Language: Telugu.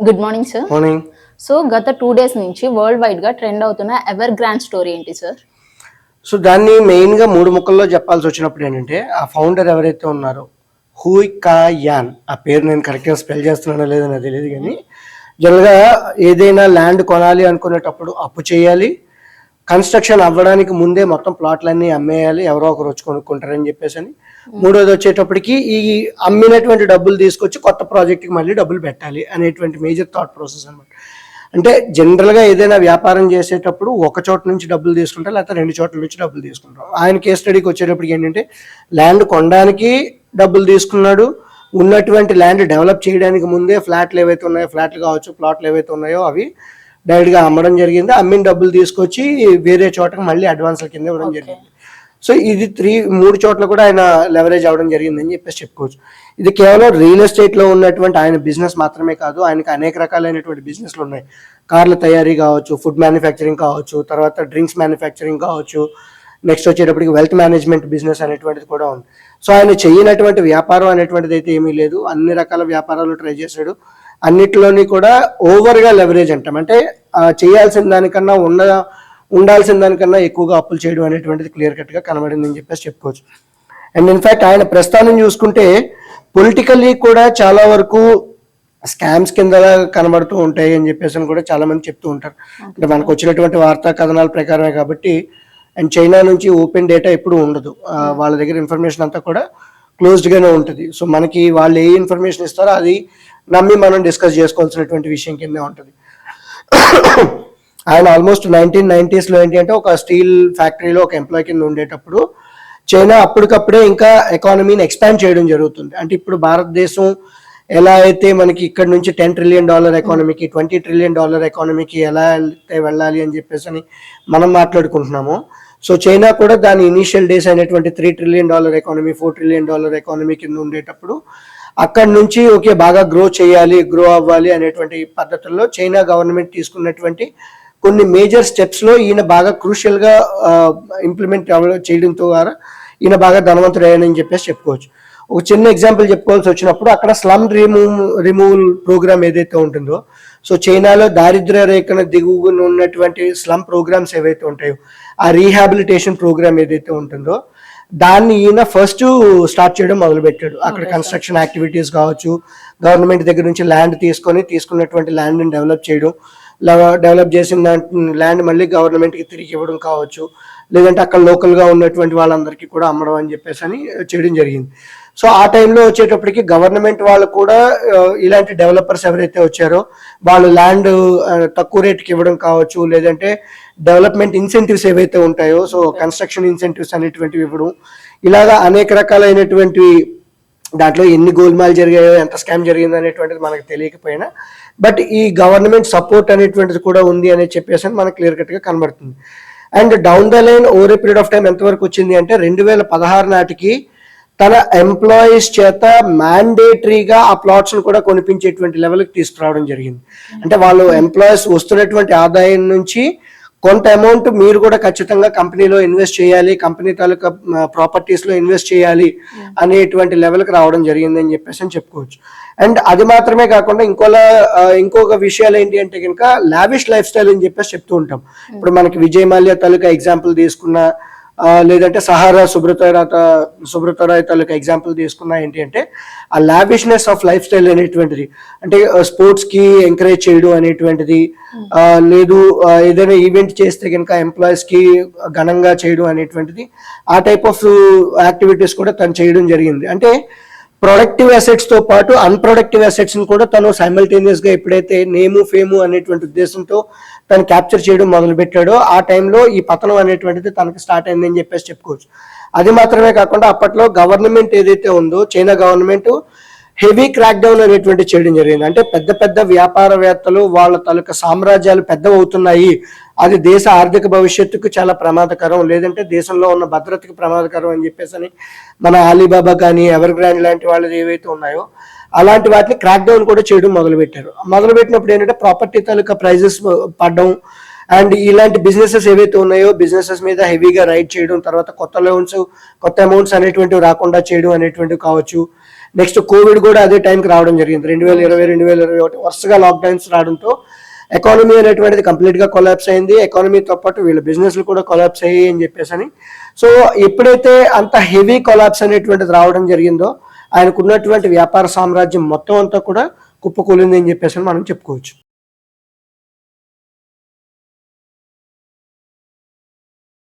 Good morning sir morning so గత టూ డేస్ నుంచి వరల్డ్ వైడ్గా ట్రెండ్ అవుతున్న ఎవర్ గ్రాండ్ స్టోరీ ఏంటి సార్ సో దాన్ని మెయిన్గా మూడు ముక్కల్లో చెప్పాల్సి వచ్చినప్పుడు ఏంటంటే ఆ ఫౌండర్ ఎవరైతే ఉన్నారో హూయ్ కా యాన్ ఆ పేరు నేను కరెక్ట్గా స్పెల్ చేస్తున్నానో లేదో నాకు తెలియదు కానీ జనరల్గా ఏదైనా ల్యాండ్ కొనాలి అనుకునేటప్పుడు అప్పు చేయాలి కన్స్ట్రక్షన్ అవ్వడానికి ముందే మొత్తం ప్లాట్లన్నీ అమ్మేయాలి ఎవరో ఒకరు వచ్చి కొనుక్కుంటారని చెప్పేసి అని మూడోది వచ్చేటప్పటికి ఈ అమ్మినటువంటి డబ్బులు తీసుకొచ్చి కొత్త ప్రాజెక్ట్కి మళ్ళీ డబ్బులు పెట్టాలి అనేటువంటి మేజర్ థాట్ ప్రాసెస్ అనమాట అంటే జనరల్గా ఏదైనా వ్యాపారం చేసేటప్పుడు ఒక చోట నుంచి డబ్బులు తీసుకుంటారు లేకపోతే రెండు చోట్ల నుంచి డబ్బులు తీసుకుంటారు. ఆయన కేస్ స్టడీకి వచ్చేటప్పటికి ఏంటంటే ల్యాండ్ కొనడానికి డబ్బులు తీసుకున్నాడు ఉన్నటువంటి ల్యాండ్ డెవలప్ చేయడానికి ముందే ఫ్లాట్లు ఏవైతే ఉన్నాయో ఫ్లాట్లు కావచ్చు ప్లాట్లు ఏవైతే ఉన్నాయో అవి డైరెక్ట్గా అమ్మడం జరిగింది. అమ్మిన డబ్బులు తీసుకొచ్చి వేరే చోటకి మళ్ళీ అడ్వాన్స్ల కింద ఇవ్వడం జరిగింది. సో ఇది త్రీ మూడు చోట్ల కూడా ఆయన లెవరేజ్ అవ్వడం జరిగిందని చెప్పేసి చెప్పుకోవచ్చు. ఇది కేవలం రియల్ ఎస్టేట్లో ఉన్నటువంటి ఆయన బిజినెస్ మాత్రమే కాదు ఆయనకి అనేక రకాలైనటువంటి బిజినెస్లు ఉన్నాయి. కార్ల తయారీ కావచ్చు ఫుడ్ మ్యానుఫ్యాక్చరింగ్ కావచ్చు తర్వాత డ్రింక్స్ మ్యానుఫ్యాక్చరింగ్ కావచ్చు నెక్స్ట్ వచ్చేటప్పటికి వెల్త్ మేనేజ్మెంట్ బిజినెస్ అనేటువంటిది కూడా ఉంది. సో ఆయన చేయనటువంటి వ్యాపారం అనేటువంటిది అయితే ఏమీ లేదు. అన్ని రకాల వ్యాపారాలు ట్రై చేశాడు. అన్నిటిలోని కూడా ఓవర్గా లెవరేజ్ అంటాం. అంటే చేయాల్సిన దానికన్నా ఉన్న ఉండాల్సిన దానికన్నా ఎక్కువగా అప్పులు చేయడం అనేటువంటిది క్లియర్ కట్గా కనబడింది అని చెప్పేసి చెప్పుకోవచ్చు. అండ్ ఇన్ఫ్యాక్ట్ ఆయన ప్రస్థానం చూసుకుంటే పొలిటికల్లీ కూడా చాలా వరకు స్కామ్స్ కింద కనబడుతూ ఉంటాయి అని చెప్పేసి అని కూడా చాలా మంది చెప్తూ ఉంటారు. అంటే మనకు వచ్చినటువంటి వార్తా కథనాల ప్రకారమే కాబట్టి అండ్ చైనా నుంచి ఓపెన్ డేటా ఎప్పుడు ఉండదు. వాళ్ళ దగ్గర ఇన్ఫర్మేషన్ అంతా కూడా క్లోజ్డ్గానే ఉంటుంది. సో మనకి వాళ్ళు ఏ ఇన్ఫర్మేషన్ ఇస్తారో అది నమ్మి మనం డిస్కస్ చేసుకోవాల్సినటువంటి విషయం కిందే ఉంటుంది. ఆయన ఆల్మోస్ట్ నైన్టీన్ నైన్టీస్లో ఏంటి అంటే ఒక స్టీల్ ఫ్యాక్టరీలో ఒక ఎంప్లాయ్ కింద ఉండేటప్పుడు చైనా అప్పటికప్పుడే ఇంకా ఎకానమీని ఎక్స్పాండ్ చేయడం జరుగుతుంది. అంటే ఇప్పుడు భారతదేశం ఎలా అయితే మనకి ఇక్కడ నుంచి టెన్ ట్రిలియన్ డాలర్ ఎకానమీకి ట్వంటీ ట్రిలియన్ డాలర్ ఎకానమీకి ఎలా అయితే వెళ్ళాలి అని చెప్పేసి అని మనం మాట్లాడుకుంటున్నాము. సో చైనా కూడా దాని ఇనీషియల్ డేస్ అయినటువంటి three trillion dollar economy four trillion dollar economy కింద ఉండేటప్పుడు అక్కడ నుంచి ఓకే బాగా గ్రో చేయాలి గ్రో అవ్వాలి అనేటువంటి పద్ధతుల్లో చైనా గవర్నమెంట్ తీసుకున్నటువంటి కొన్ని మేజర్ స్టెప్స్లో ఈయన బాగా క్రూషియల్గా ఇంప్లిమెంట్ చేయడం ద్వారా ఈయన బాగా ధనవంతుడు అయ్యానని చెప్పేసి చెప్పుకోవచ్చు. ఒక చిన్న ఎగ్జాంపుల్ చెప్పుకోవాల్సి వచ్చినప్పుడు అక్కడ స్లమ్ రిమూవ్ రిమూవల్ ప్రోగ్రామ్ ఏదైతే ఉంటుందో సో చైనాలో దారిద్ర్య రేఖన దిగువన ఉన్నటువంటి స్లమ్ ప్రోగ్రామ్స్ ఏవైతే ఉంటాయో ఆ రీహాబిలిటేషన్ ప్రోగ్రామ్ ఏదైతే ఉంటుందో దాన్ని ఈయన ఫస్ట్ స్టార్ట్ చేయడం మొదలుపెట్టాడు. అక్కడ కన్స్ట్రక్షన్ యాక్టివిటీస్ కావచ్చు గవర్నమెంట్ దగ్గర నుంచి ల్యాండ్ తీసుకొని తీసుకున్నటువంటి ల్యాండ్ని డెవలప్ చేయడం డెవలప్ చేసిన ల్యాండ్ మళ్ళీ గవర్నమెంట్కి తిరిగి ఇవ్వడం కావచ్చు. లేదంటే అక్కడ లోకల్గా ఉన్నటువంటి వాళ్ళందరికీ కూడా అమ్మడం అని చెప్పేసి అని చేయడం జరిగింది. సో ఆ టైంలో వచ్చేటప్పటికి గవర్నమెంట్ వాళ్ళు కూడా ఇలాంటి డెవలపర్స్ ఎవరైతే వచ్చారో వాళ్ళు ల్యాండ్ తక్కువ రేట్కి ఇవ్వడం కావచ్చు లేదంటే డెవలప్మెంట్ ఇన్సెంటివ్స్ ఏవైతే ఉంటాయో సో కన్స్ట్రక్షన్ ఇన్సెంటివ్స్ అనేటువంటివి ఇవ్వడం ఇలాగా అనేక రకాలైనటువంటి దాంట్లో ఎన్ని గోల్మాల్ జరిగాయో ఎంత స్కామ్ జరిగిందో అనేటువంటిది మనకు తెలియకపోయినా బట్ ఈ గవర్నమెంట్ సపోర్ట్ అనేటువంటిది కూడా ఉంది అని చెప్పేసి అని మనకు క్లియర్ కట్గా కనబడుతుంది. And down the line over a period of time ఎంతవరకు వచ్చింది అంటే రెండు వేల పదహారు నాటికి తన ఎంప్లాయీస్ చేత మ్యాండేటరీగా ఆ ప్లాట్స్ను కూడా కొనిపించేటువంటి లెవెల్కి తీసుకురావడం జరిగింది. అంటే వాళ్ళు ఎంప్లాయీస్ వస్తున్నటువంటి ఆదాయం నుంచి కొంత అమౌంట్ మీరు కూడా ఖచ్చితంగా కంపెనీలో ఇన్వెస్ట్ చేయాలి కంపెనీ తాలూకా ప్రాపర్టీస్లో ఇన్వెస్ట్ చేయాలి అనేటువంటి లెవెల్కి రావడం జరిగింది అని చెప్పేసి అని చెప్పుకోవచ్చు. అండ్ అది మాత్రమే కాకుండా ఇంకోలా ఇంకొక విషయాలు ఏంటి అంటే కనుక లావిష్ లైఫ్ స్టైల్ అని చెప్పేసి చెప్తూ ఉంటాం. ఇప్పుడు మనకి విజయ్ మాల్యా తాలూకా ఎగ్జాంపుల్ తీసుకున్న లేదంటే సహారా సుబ్రతరాయ్ సుబ్రతరాయ్ తాలూకా ఎగ్జాంపుల్ తీసుకున్నా ఏంటి అంటే ఆ లావిష్నెస్ ఆఫ్ లైఫ్ స్టైల్ అనేటువంటిది. అంటే స్పోర్ట్స్కి ఎంకరేజ్ చేయడం అనేటువంటిది. లేదు ఏదైనా ఈవెంట్ చేస్తే కనుక ఎంప్లాయీస్కి ఘనంగా చేయడం అనేటువంటిది. ఆ టైప్ ఆఫ్ యాక్టివిటీస్ కూడా తను చేయడం జరిగింది. అంటే ప్రొడక్టివ్ అసెట్స్తో పాటు అన్ప్రొడక్టివ్ అసెట్స్ని కూడా తను సైమల్టేనియస్గా ఎప్పుడైతే నేము ఫేము అనేటువంటి ఉద్దేశంతో తను క్యాప్చర్ చేయడం మొదలు పెట్టాడో ఆ టైంలో ఈ పతనం అనేటువంటిది తనకు స్టార్ట్ అయిందని చెప్పేసి చెప్పుకోవచ్చు. అది మాత్రమే కాకుండా అప్పట్లో గవర్నమెంట్ ఏదైతే ఉందో China government heavy crack down అనేటువంటి చేయడం జరిగింది. అంటే పెద్ద పెద్ద వ్యాపారవేత్తలు వాళ్ళ తాలూకా సామ్రాజ్యాలు పెద్దవవుతున్నాయి. అది దేశ ఆర్థిక భవిష్యత్తుకు చాలా ప్రమాదకరం. లేదంటే దేశంలో ఉన్న భద్రతకు ప్రమాదకరం అని చెప్పేసి అని మన అలీబాబా కానీ ఎవర్ గ్రాండ్ లాంటి వాళ్ళది ఏవైతే ఉన్నాయో అలాంటి వాటిని క్రాక్ డౌన్ కూడా చేయడం మొదలుపెట్టారు. మొదలుపెట్టినప్పుడు ఏంటంటే ప్రాపర్టీ తాలూకా ప్రైజెస్ పడడం అండ్ ఇలాంటి బిజినెసెస్ ఏవైతే ఉన్నాయో బిజినెసెస్ మీద హెవీగా రైడ్ చేయడం తర్వాత కొత్త లోన్స్ కొత్త అమౌంట్స్ అనేటువంటివి రాకుండా చేయడం అనేటువంటివి కావచ్చు. నెక్స్ట్ కోవిడ్ కూడా అదే టైంకి రావడం జరిగింది. రెండు వేల ఇరవై రెండు వేల ఇరవై ఒకటి వరుసగా లాక్డౌన్స్ రావడంతో ఎకానమీ అనేటువంటిది కంప్లీట్గా కొలాప్స్ అయింది. ఎకానమీతో పాటు వీళ్ళ బిజినెస్లు కూడా కొలాప్స్ అయ్యాయి అని చెప్పేసి అని సో ఎప్పుడైతే అంత హెవీ కొలాప్స్ అనేటువంటిది రావడం జరిగిందో ఆయనకున్నటువంటి వ్యాపార సామ్రాజ్యం మొత్తం అంతా కూడా కుప్పకూలింది అని చెప్పేసి అని మనం చెప్పుకోవచ్చు.